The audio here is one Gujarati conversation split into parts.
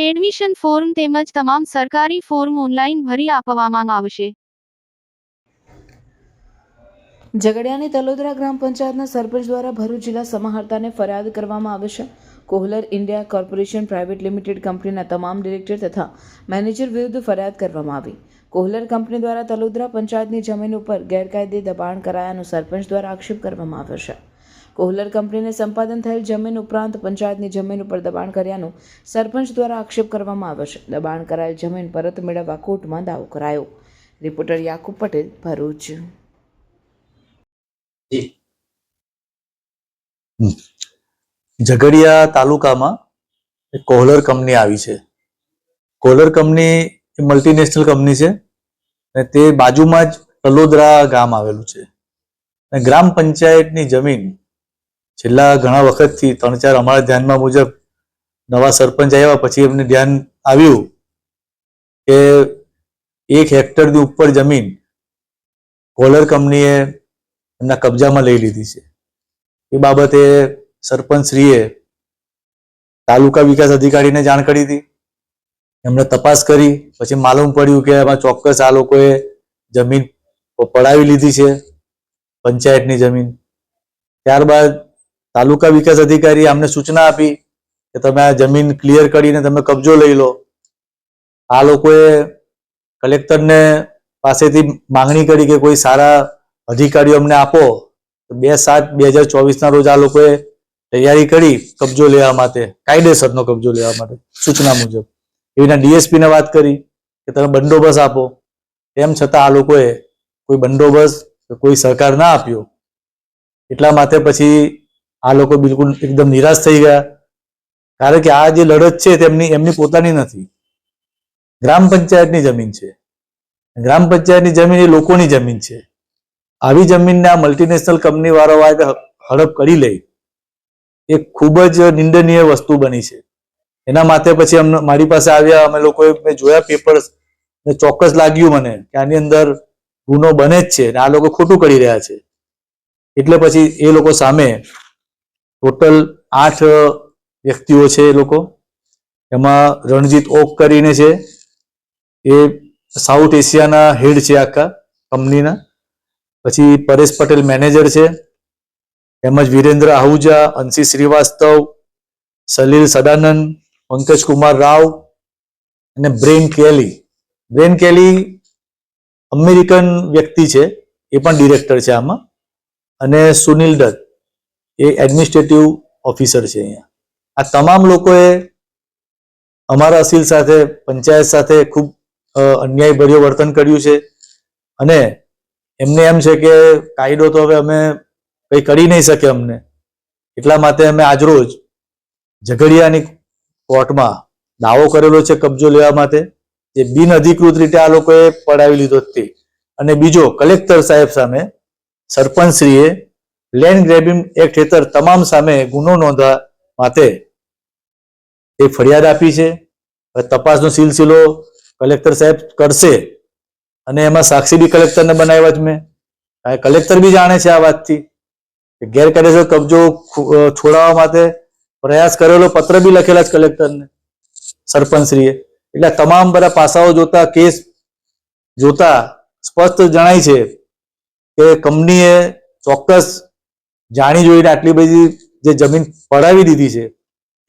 એડમિશન ફોર્મ તેમજ તમામ સરકારી ફોર્મ ઓનલાઈન ભરી આપવામાં આવશે. ઝઘડિયાની તલોદરા ગ્રામ પંચાયતના સરપંચ દ્વારા ભરૂચ જિલ્લા સમાહર્તાને ફરિયાદ કરવામાં આવે છે. Kohler India corporation private limited કંપનીના તમામ ડિરેક્ટર તથા મેનેજર વિરુદ્ધ ફરિયાદ કરવામાં આવી. કોહલર કંપની દ્વારા તલોદરા પંચાયતની જમીન ઉપર ગેરકાયદે દબાણ કરાયાનો સરપંચ દ્વારા આક્ષેપ કરવામાં આવ્યો છે. કોહલર કંપનીને સંપાદન થયેલ જમીન ઉપરાંત પંચાયતની જમીન ઉપર દબાણ કર્યાનો સરપંચ દ્વારા આક્ષેપ કરવામાં આવ્યો છે. દબાણ કરાયેલ જમીન પરત મેળવવા કોર્ટમાં દાવો કરાયો. રિપોર્ટર યાકુબ પટેલ ભરૂચ. ઝઘડિયા તાલુકામાં કોહલર કંપની આવી છે. કોહલર કંપની મલ્ટીનેશનલ કંપની છે અને તે બાજુમાં જ તલોદરા ગામ આવેલું છે. અને ગ્રામ પંચાયતની જમીન છેલ્લા ઘણા વખતથી ત્રણ ચાર અમારા ધ્યાનમાં મુજબ નવા સરપંચ આવ્યા, પછી એમને ધ્યાન આવ્યું કે એક હેક્ટરની ઉપર જમીન કોલર કંપનીએ એમના કબજામાં લઈ લીધી છે. એ બાબતે સરપંચશ્રીએ તાલુકા વિકાસ અધિકારીને જાણ કરી હતી. એમણે તપાસ કરી, પછી માલુમ પડ્યું કે એમાં ચોક્કસ આ લોકોએ જમીન પડાવી લીધી છે, પંચાયતની જમીન. ત્યારબાદ તાલુકા વિકાસ અધિકારી અમને સૂચના આપી કે તમે આ જમીન ક્લિયર કરીને તમે કબજો લઈ લો. આ લોકોએ કલેક્ટરને પાસેથી માંગણી કરી કે કોઈ સારા અધિકારીઓ અમને આપો. તો બે સાત બે હજાર ચોવીસના રોજ આ લોકોએ તૈયારી કરી કબજો લેવા માટે, કાયદેસરનો કબજો લેવા માટે, સૂચના મુજબ. એવીના ડીએસપીને વાત કરી કે તમે બંદોબસ્ત આપો. તેમ છતાં આ લોકોએ કોઈ બંદોબસ્ત કોઈ સહકાર ના આપ્યો. એટલા માટે પછી આ લોકો બિલકુલ એકદમ નિરાશ થઈ ગયા. કારણ કે આ જે લડત છે તેમની, એમની પોતાની નથી. ગ્રામ પંચાયતની જમીન છે. ગ્રામ પંચાયતની જમીન એ લોકોની જમીન છે. આવી જમીનને આ મલ્ટીનેશનલ કંપની વાળો હડપ કરી લે. એ ખૂબ જ નિંદનીય વસ્તુ બની છે. એના માટે પછી અમને, મારી પાસે આવ્યા, અમે લોકોએ મેં જોયા પેપર્સ ને ચોક્કસ લાગ્યું મને કે આની અંદર ગુનો બને જ છે અને આ લોકો ખોટું કરી રહ્યા છે. એટલે પછી એ લોકો સામે ટોટલ આઠ વ્યક્તિઓ છે એ લોકો. એમાં રણજીત ઓક કરીને છે. એ સાઉથ એશિયાના હેડ છે આખા કંપનીના. પછી પરેશ પટેલ મેનેજર છે. તેમજ વિરેન્દ્ર આહુજા, અંશી શ્રીવાસ્તવ, સલીલ સદાનંદ, પંકજ કુમાર રાવ અને Brian Kelly. Brian Kelly American વ્યક્તિ છે. એ પણ ડિરેક્ટર છે આમાં. અને સુનિલ દત્ત. એ એડમિનિસ્ટ્રેટિવ ઓફિસર છે અહીંયા. આ તમામ લોકોએ અમારા અસીલ સાથે, પંચાયત સાથે ખૂબ અન્યાયભર્યું વર્તન કર્યું છે. અને એમને એમ છે કે કાયદો તો હવે અમે કંઈ કરી નહીં શકે અમને. એટલા માટે અમે આજરોજ ઝઘડિયાની કોર્ટમાં દાવો કરેલો છે કબજો લેવા માટે, જે બિન અધિકૃત રીતે આ લોકોએ પડાવી લીધો તે. અને બીજો કલેક્ટર સાહેબ સામે સરપંચશ્રીએ લેન્ડ ગ્રેબિંગ એક્ટ હેઠળ તમામ સામે ગુનો નોંધવા માટે એ ફરિયાદ આપી છે. તપાસનો સિલસિલો કલેક્ટર સાહેબ કરશે અને એમાં સાક્ષી બી કલેક્ટરને બનાવ્યા જ મેં. કલેક્ટર બી જાણે છે આ વાતથી ગેરકાયદેસર કબજો છોડાવવા માટે પ્રયાસ કરેલો પત્ર બી લખેલા જ કલેક્ટરને, સરપંચશ્રીએ. એટલે તમામ બધા પાસાઓ જોતા, કેસ જોતા સ્પષ્ટ જણાય છે કે કંપનીએ ચોક્કસ જાણી જોઈને આટલી બધી જે જમીન પડાવી દીધી છે,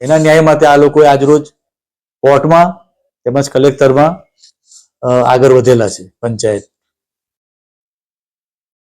એના ન્યાય માટે આ લોકોએ આજરોજ કોર્ટમાં તેમજ કલેક્ટરમાં આગળ વધેલા છે, પંચાયત.